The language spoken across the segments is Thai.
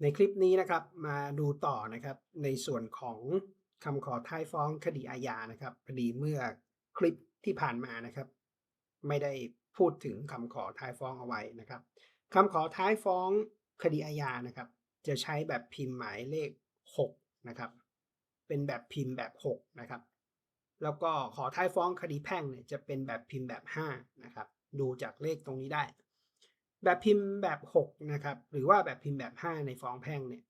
ในคลิปนี้นะครับมาดูต่อนะครับในส่วนของคำขอท้ายฟ้องคดีอาญานะครับพอดีเมื่อคลิปที่ผ่านมานะครับ ไม่ได้พูดถึงคำขอท้ายฟ้องเอาไว้นะครับคำขอท้ายฟ้องคดีอาญานะครับ จะใช้แบบพิมพ์หมายเลข 6 นะครับ เป็นแบบพิมพ์แบบ 6 นะครับ แล้วก็ขอท้ายฟ้องคดีแพ่งเนี่ยจะเป็นแบบพิมพ์แบบ 5 นะครับ ดูจากเลขตรงนี้ได้ แบบพิมพ์แบบ6นะครับหรือว่าแบบพิมพ์แบบ 5 ในฟ้องแพ่งเนี่ย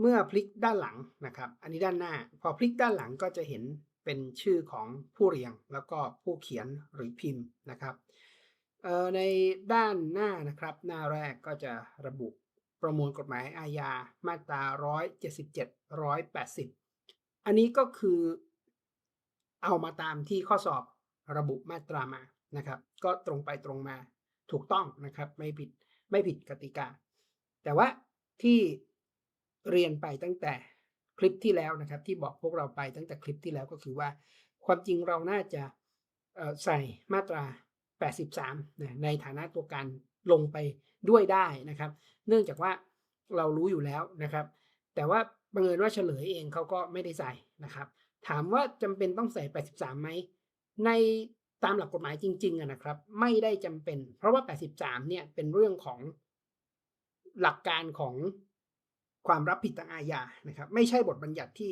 เมื่อพลิกด้านหลังนะครับ อันนี้ด้านหน้า พอพลิกด้านหลังก็จะเห็นเป็นชื่อของผู้เรียงแล้วก็ผู้เขียนหรือพิมพ์นะครับในด้านหน้านะครับ หน้าแรกก็จะระบุประมวลกฎหมายอาญามาตรา 177 180 อันนี้ก็คือเอามาตามที่ข้อสอบระบุมาตรามานะครับ ก็ตรงไปตรงมา ถูกต้องนะครับ ไม่ผิดไม่ผิดกติกา แต่ว่าที่เรียนไปตั้งแต่คลิปที่แล้วนะครับ ที่บอกพวกเราไปตั้งแต่คลิปที่แล้วก็คือว่า ความจริงเราน่าจะใส่มาตรา 83 ในฐานะตัวการลงไปด้วยได้นะครับ เนื่องจากว่าเรารู้อยู่แล้วนะครับ แต่ว่าบังเอิญว่าเฉลยเองเขาก็ไม่ได้ใส่นะครับ ถามว่าจำเป็นต้องใส่ 83ไหมใน ตามหลักกฎหมายจริงๆนะครับ ไม่ได้จำเป็น เพราะว่า 83 เนี่ยเป็นเรื่องของหลักการของความรับผิดทางอาญานะครับ ไม่ใช่บทบัญญัติที่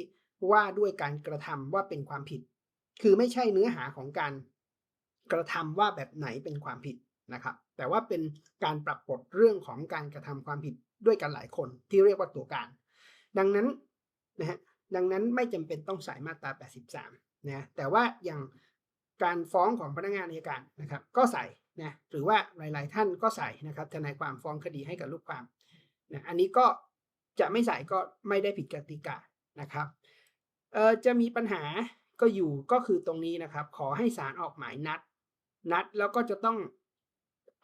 ว่าด้วยการกระทำว่าเป็นความผิด คือไม่ใช่เนื้อหาของการกระทำว่าแบบไหนเป็นความผิดนะครับ แต่ว่าเป็นการปรับบทเรื่องของการกระทำความผิดด้วยกันหลายคนที่เรียกว่าตัวการ ดังนั้นนะฮะดังนั้นไม่จำเป็นต้องใส่มาตรา 83นะแต่ว่าอย่าง การฟ้องของพนักงานอัยการนะครับก็ใส่นะหรือว่าหลาย ๆ ท่านก็ใส่นะครับทนายความฟ้องคดีให้กับลูกความนะอันนี้ก็จะไม่ใส่ก็ไม่ได้ผิดกติกานะครับเออจะมีปัญหาก็อยู่ก็คือตรงนี้นะครับ ขอให้ศาลออกหมายนัด นัดแล้วก็จะต้อง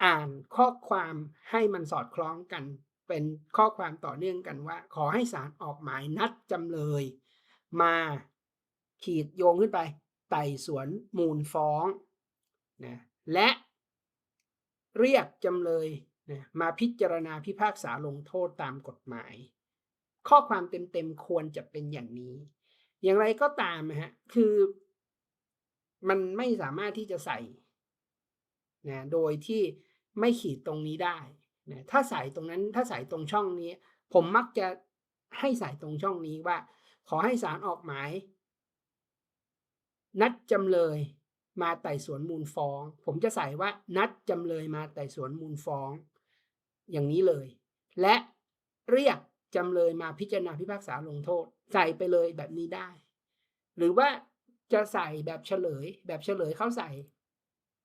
อ่านข้อความให้มันสอดคล้องกัน เป็นข้อความต่อเนื่องกันว่า ขอให้ศาลออกหมายนัดจำเลย มาขีดโยงขึ้นไป ไต่สวนมูลฟ้องนะและเรียกจำเลยนะมาพิจารณาพิพากษาลงโทษตามกฎหมาย ข้อความเต็มๆควรจะเป็นอย่างนี้ อย่างไรก็ตามนะฮะคือมันไม่สามารถที่จะใส่นะโดยที่ไม่ขีดตรงนี้ได้นะถ้าใส่ตรงนั้นถ้าใส่ตรงช่องนี้ ผมมักจะให้ใส่ตรงช่องนี้ว่า ขอให้ศาลออกหมาย นัดจำเลยมาไต่สวนมูลฟ้อง ผมจะใส่ว่านัดจำเลยมาไต่สวนมูลฟ้อง อย่างนี้เลย และเรียกจำเลยมาพิจารณาพิพากษาลงโทษ ใส่ไปเลยแบบนี้ได้ หรือว่าจะใส่แบบเฉลย แบบเฉลยเขาใส่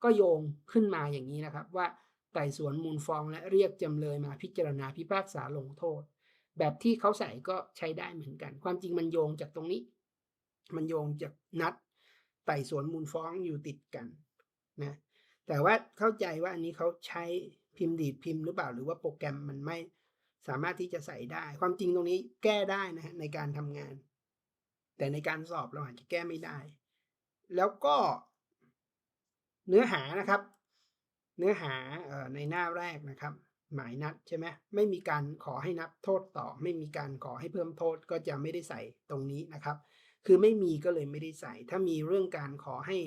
ก็โยงขึ้นมาอย่างนี้นะครับ ว่าไต่สวนมูลฟ้องและเรียกจำเลยมาพิจารณาพิพากษาลงโทษ แบบที่เขาใส่ก็ใช้ได้เหมือนกัน ความจริงมันโยงจากตรงนี้ มันโยงจากนัด ต่สวนมูลฟ้องอยู่ติดกันนะแต่ว่าเข้าใจว่าอันนี้เขาใช้พิมพ์ดีดพิมพ์หรือเปล่าหรือว่าโปรแกรมมันไม่สามารถที่จะใส่ได้ ความจริงตรงนี้แก้ได้นะฮะในการทำงาน แต่ในการสอบเราอาจจะแก้ไม่ได้ แล้วก็เนื้อหานะครับ เนื้อหาในหน้าแรกนะครับ หมายนัดใช่ไหมไม่มีการขอให้นับโทษต่อ ไม่มีการขอให้เพิ่มโทษก็จะไม่ได้ใส่ตรงนี้นะครับ คือไม่มีก็เลยไม่ได้ใส่ ถ้ามีเรื่องการขอให้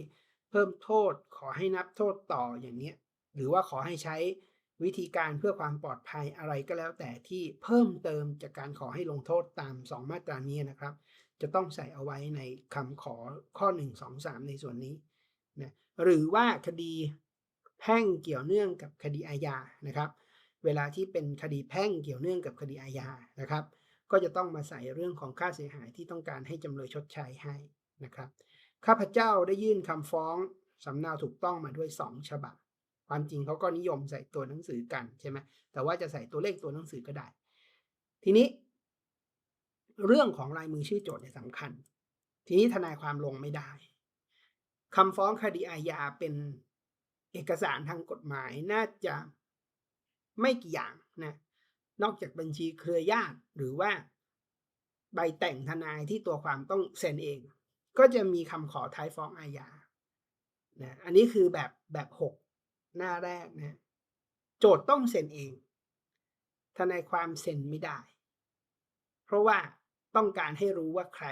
เพิ่มโทษ ขอให้นับโทษต่ออย่างนี้หรือว่าขอให้ใช้วิธีการเพื่อความปลอดภัยอะไรก็แล้วแต่ที่เพิ่มเติมจากการขอให้ลงโทษตาม 2 มาตรานี้นะครับ จะต้องใส่เอาไว้ในคำขอข้อ 1 2 3 ในส่วนนี้นะหรือว่าคดีแพ่งเกี่ยวเนื่องกับคดีอาญานะครับ เวลาที่เป็นคดีแพ่งเกี่ยวเนื่องกับคดีอาญานะครับ ก็จะต้องมาใส่เรื่องของค่าเสียหายที่ต้องการให้จำเลยชดใช้ให้นะครับ ข้าพเจ้าได้ยื่นคำฟ้องสำเนาถูกต้องมาด้วย 2 ฉบับ ความจริงเขาก็นิยมใส่ตัวหนังสือกันใช่ไหมแต่ว่าจะใส่ตัวเลขตัวหนังสือก็ได้ ทีนี้ เรื่องของลายมือชื่อโจทย์เนี่ยสำคัญ ทีนี้ทนายความลงไม่ได้คำฟ้องคดีอาญาเป็นเอกสารทางกฎหมายน่าจะไม่กี่อย่างนะ นอกจากบัญชีเครือญาติหรือว่า ใบแต่งทนายที่ตัวความต้องเซ็นเอง ก็จะมีคำขอท้ายฟ้องอาญานะอันนี้คือแบบแบบหกหน้าแรกนะโจทย์ต้องเซ็นเอง ทนายความเซ็นไม่ได้ เพราะว่าต้องการให้รู้ว่าใคร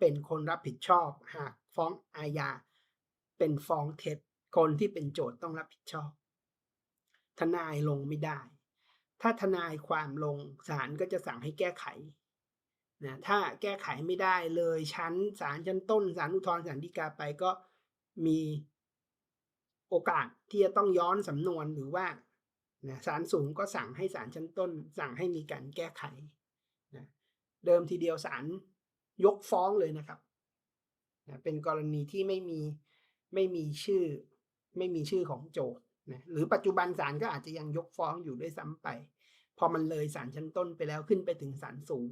เป็นคนรับผิดชอบ หากฟ้องอาญาเป็นฟ้องเท็จคนที่เป็นโจทย์ต้องรับผิดชอบ ทนายลงไม่ได้ ถ้าทนายความลงศาลก็จะสั่งให้แก้ไขนะถ้าแก้ไขไม่ได้เลยชั้นศาลชั้นต้นศาลอุทธรณ์ศาลฎีกาไปก็มีโอกาสที่จะต้องย้อนสำนวนหรือว่านะศาลสูงก็สั่งให้ศาลชั้นต้น สั่งให้มีการแก้ไขนะเดิมทีเดียวศาลยกฟ้องเลยนะครับนะเป็นกรณีที่ไม่มีไม่มีชื่อ ไม่มีชื่อของโจทย์นะหรือปัจจุบันศาลก็อาจจะยังยกฟ้องอยู่ด้วยซ้ำไป อมันเลยศาลชั้นต้นไปแล้วขึ้นไปถึงศาลสูง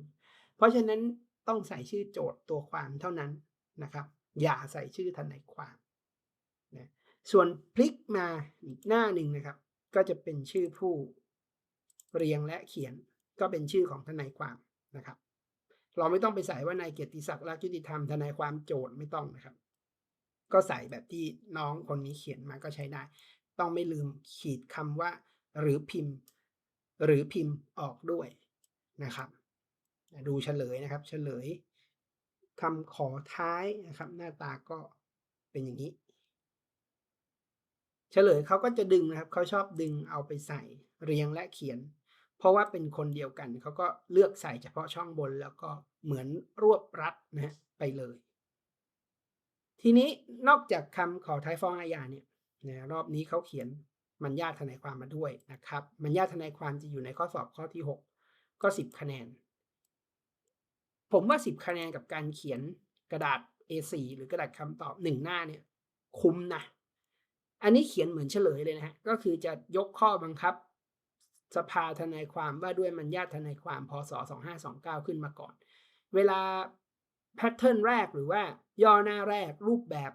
เพราะฉะนั้นต้องใส่ชื่อโจทย์ตัวความเท่านั้นนะครับ อย่าใส่ชื่อทนายความนะส่วนพลิกมาอีกหน้าหนึ่งนะครับ ก็จะเป็นชื่อผู้เรียงและเขียนก็เป็นชื่อของทนายความนะครับ เราไม่ต้องไปใส่ว่านายเกียรติศักดิ์รักยุติธรรมทนายความโจทย์ไม่ต้องนะครับ ก็ใส่แบบที่น้องคนนี้เขียนมาก็ใช้ได้ ต้องไม่ลืมขีดคำว่าหรือพิมพ์ หรือพิมพ์ออกด้วยนะครับ ดูเฉลยนะครับ เฉลยคำขอท้ายนะครับ หน้าตาก็เป็นอย่างนี้ เฉลยเขาก็จะดึงนะครับเขาชอบดึงเอาไปใส่เรียงและเขียน เพราะว่าเป็นคนเดียวกันเขาก็เลือกใส่เฉพาะช่องบนแล้วก็เหมือนรวบรัดนะฮะไปเลย ทีนี้นอกจากคำขอท้ายฟ้องอาญาเนี่ยนะรอบนี้เขาเขียน มันญาติทนายความมาด้วยนะครับมันญาติทนายความจะอยู่ในข้อสอบข้อที่ 6 ก็ 10 คะแนน ผมว่า 10 คะแนนกับการเขียนกระดาษ A4 หรือกระดาษคำตอบหนึ่งหน้าเนี่ยคุ้มนะอันนี้เขียนเหมือนเฉลยเลยนะฮะก็คือจะยกข้อบังคับ สภาทนายความว่าด้วยมันญาติทนายความพศ2529 ขึ้นมาก่อน เวลาแพทเทิร์นแรกหรือว่าย่อหน้าแรกรูปแบบ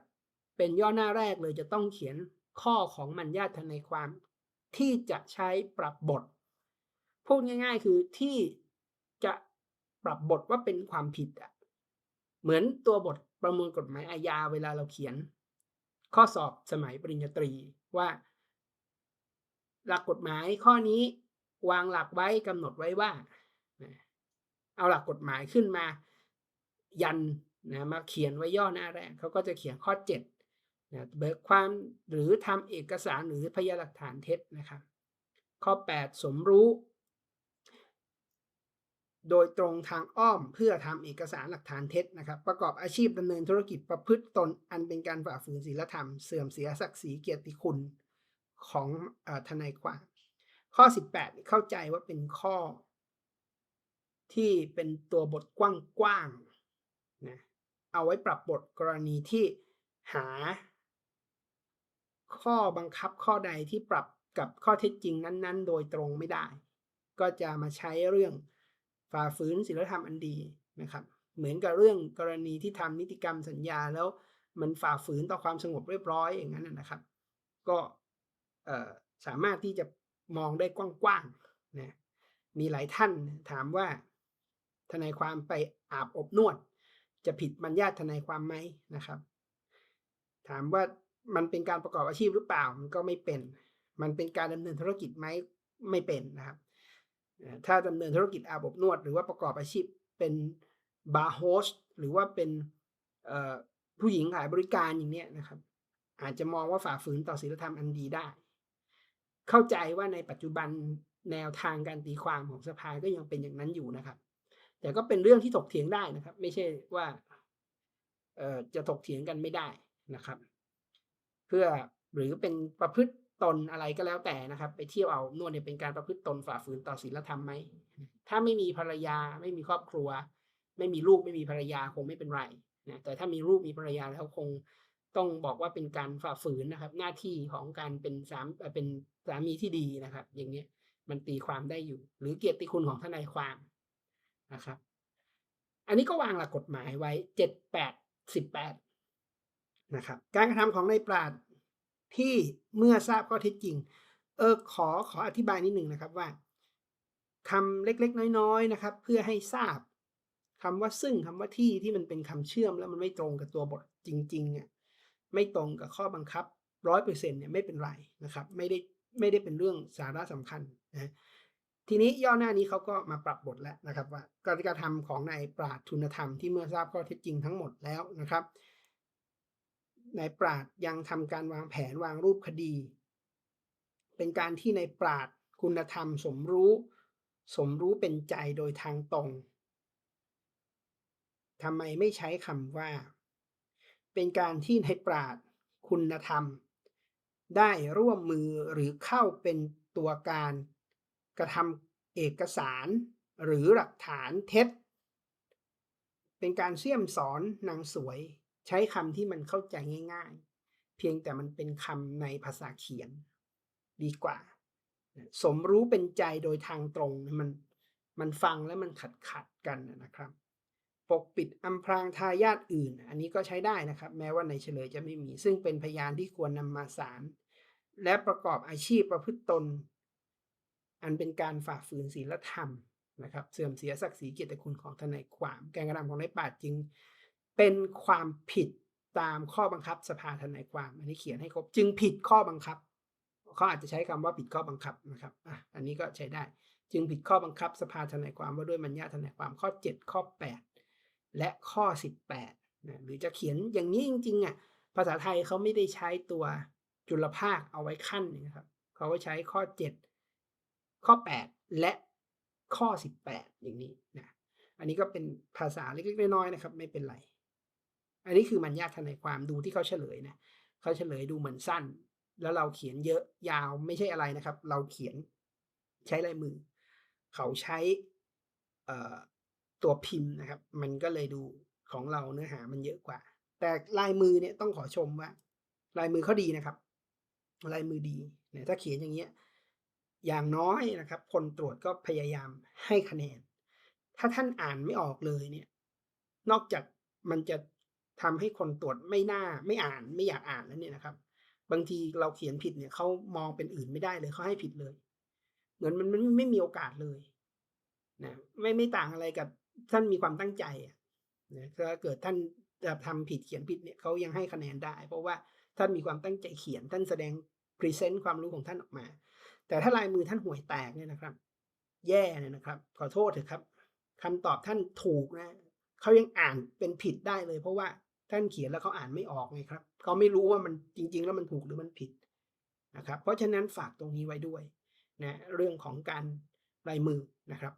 เป็นย่อหน้าแรกเลยจะต้องเขียน ข้อของมันญาทนายความที่จะใช้ปรับบท พูดง่าย ๆ คือที่จะปรับบทว่าเป็นความผิดอะเหมือนตัวบทประมวลกฎหมายอาญาเวลาเราเขียน ข้อสอบสมัยปริญญาตรีว่า หลักกฎหมายข้อนี้วางหลักไว้กำหนดไว้ว่า เอาหลักกฎหมายขึ้นมา ยันนะมาเขียนไว้ย่อหน้าแรกเขาก็จะเขียนข้อ 7 นะเบิกความหรือทำเอกสารหรือพยานหลักฐานเท็จนะครับ ข้อ 8 สมรู้ โดยตรงทางอ้อมเพื่อทำเอกสารหลักฐานเท็จนะครับ ประกอบอาชีพดำเนินธุรกิจประพฤติตนอันเป็นการฝ่าฝืนศีลธรรม เสื่อมเสียศักดิ์ศรีเกียรติคุณของอทนายความ ข้อ 18 เข้าใจว่าเป็นข้อ ที่เป็นตัวบทกว้างๆนะเอาไว้ปรับบทกรณีที่หา ข้อบังคับข้อใดที่ปรับกับข้อเท็จจริงนั้น ๆ โดยตรงไม่ได้ ก็จะมาใช้เรื่องฝ่าฝืนศีลธรรมอันดีนะครับ เหมือนกับเรื่องกรณีที่ทำนิติกรรมสัญญาแล้วมันฝ่าฝืนต่อความสงบเรียบร้อยอย่างนั้นนะครับ ก็สามารถที่จะมองได้กว้างๆนะมีหลายท่านถามว่าทนายความไปอาบอบนวด จะผิดมัญญาติทนายความไหมนะครับ ถามว่า มันเป็นการประกอบอาชีพหรือเปล่ามันก็ไม่เป็น มันเป็นการดำเนินธุรกิจไหมไม่เป็นนะครับ ถ้าดำเนินธุรกิจอาบอบนวด หรือว่าประกอบอาชีพเป็นบาร์โฮสหรือว่าเป็นผู้หญิงขายบริการอย่างเนี้ยนะครับ อาจจะมองว่าฝ่าฝืนต่อศีลธรรมอันดีได้ เข้าใจว่าในปัจจุบันแนวทางการตีความของสภาก็ยังเป็นอย่างนั้นอยู่นะครับ แต่ก็เป็นเรื่องที่ถกเถียงได้นะครับ ไม่ใช่ว่าจะถกเถียงกันไม่ได้นะครับ พื่อหรือเป็นประพฤติตนอะไรก็แล้วแต่นะครับ ไปเที่ยวเอานวดเนี่ยเป็นการประพฤติตนฝ่าฝืนต่อศีลธรรมไหมถ้าไม่มีภรรยาไม่มีครอบครัว ไม่มีลูกไม่มีภรรยาคงไม่เป็นไรนะแต่ถ้ามีลูกมีภรรยาแล้วคงต้องบอกว่าเป็นการฝ่าฝืนนะครับ หน้าที่ของการเป็นสามเป็นสามีที่ดีนะครับ อย่างเนี้ยมันตีความได้อยู่ หรือเกียรติคุณของทนายความนะครับ อันนี้ก็วางหลักกฎหมายไว้เจ็ดแปดสิบแปดนะครับ การกระทำของนายปราด ที่เมื่อทราบข้อเท็จจริง เออขอขออธิบายนิดหนึ่งนะครับว่าคำเล็กๆ น้อยๆนะครับ เพื่อให้ทราบคำว่าซึ่งคำว่าที่ที่มันเป็นคำเชื่อมแล้วมันไม่ตรงกับตัวบทจริงๆเนี่ยไม่ตรงกับข้อบังคับร้อยเปอร์เซ็นต์เนี่ยไม่เป็นไรนะครับไม่ได้ไม่ได้เป็นเรื่องสาระสำคัญนะทีนี้ย่อหน้านี้เขาก็มาปรับบทแล้วนะครับ ว่าการกระทำของนายปราดทุนธรรมที่เมื่อทราบข้อเท็จจริงทั้งหมดแล้วนะครับ นายปราดยังทำการวางแผนวางรูปคดี เป็นการที่นายปราดคุณธรรมสมรู้ สมรู้เป็นใจโดยทางตรงทำไมไม่ใช้คำว่า เป็นการที่นายปราดคุณธรรม ได้ร่วมมือหรือเข้าเป็นตัวการกระทำเอกสารหรือหลักฐานเท็จ เป็นการเสี่ยมสอนนางสวย ใช้คำที่มันเข้าใจง่าย ๆ เพียงแต่มันเป็นคำในภาษาเขียนดีกว่า สมรู้เป็นใจโดยทางตรงมันมันฟังแล้วมันขัดขัดกันนะครับ ปกปิดอำพรางทายาทอื่น อันนี้ก็ใช้ได้นะครับ แม้ว่าในเฉลยจะไม่มี ซึ่งเป็นพยานที่ควรนำมาศาลและประกอบอาชีพประพฤติตน อันเป็นการฝ่าฝืนศีลธรรมนะครับ เสื่อมเสียศักดิ์ศรีเกียรติคุณของทนายความ การกระทำของนายปาดจึง เป็นความผิดตามข้อบังคับสภาทนายความ อันนี้เขียนให้ครบ จึงผิดข้อบังคับเขาอาจจะใช้คำว่าผิดข้อบังคับนะครับอะอันนี้ก็ใช้ได้ จึงผิดข้อบังคับสภาทนายความว่าด้วยมัญญาทนายความข้อ 7 ข้อ 8 และข้อ 18นะหรือจะเขียนอย่างนี้จริงๆอะภาษาไทยเขาไม่ได้ใช้ตัวจุลภาคเอาไว้ขั้นนะครับเขาก็ใช้ข้อ 7 ข้อ 8 และข้อ 18 อย่างนี้นะอันนี้ก็เป็นภาษาเล็กๆน้อยๆนะครับ ไม่เป็นไร อันนี้คือมัญญาทนายความดูที่เขาเฉลยนะเขาเฉลยดูเหมือนสั้น แล้วเราเขียนเยอะยาวไม่ใช่อะไรนะครับ เราเขียนใช้ลายมือ เขาใช้ตัวพิมพ์นะครับ มันก็เลยดูของเราเนื้อหามันเยอะกว่า แต่ลายมือเนี่ยต้องขอชมว่า ลายมือเขาดีนะครับ ลายมือดีเนี่ยถ้าเขียนอย่างเงี้ยอย่างน้อยนะครับ คนตรวจก็พยายามให้คะแนน ถ้าท่านอ่านไม่ออกเลยเนี่ย นอกจากมันจะ ทำให้คนตรวจไม่น่าไม่อ่านไม่อยากอ่านแล้วเนี่ยนะครับ บางทีเราเขียนผิดเนี่ยเขามองเป็นอื่นไม่ได้เลยเขาให้ผิดเลย เหมือนมันไม่ไม่มีโอกาสเลยนะไม่ไม่ต่างอะไรกับท่านมีความตั้งใจนะถ้าเกิดท่านจะทำผิดเขียนผิดเนี่ยเขายังให้คะแนนได้ เพราะว่าท่านมีความตั้งใจเขียน ท่านแสดงพรีเซนต์ความรู้ของท่านออกมา แต่ถ้าลายมือท่านห่วยแตกเนี่ยนะครับ แย่เนี่ยนะครับ ขอโทษเถอะครับคำตอบท่านถูกนะเขายังอ่านเป็นผิดได้เลย เพราะว่า ท่านเขียนแล้วเขาอ่านไม่ออกไงครับเขาไม่รู้ว่ามันจริง ๆ แล้วมันถูกหรือมันผิดนะครับ เพราะฉะนั้นฝากตรงนี้ไว้ด้วยนะเรื่องของการลายมือนะครับ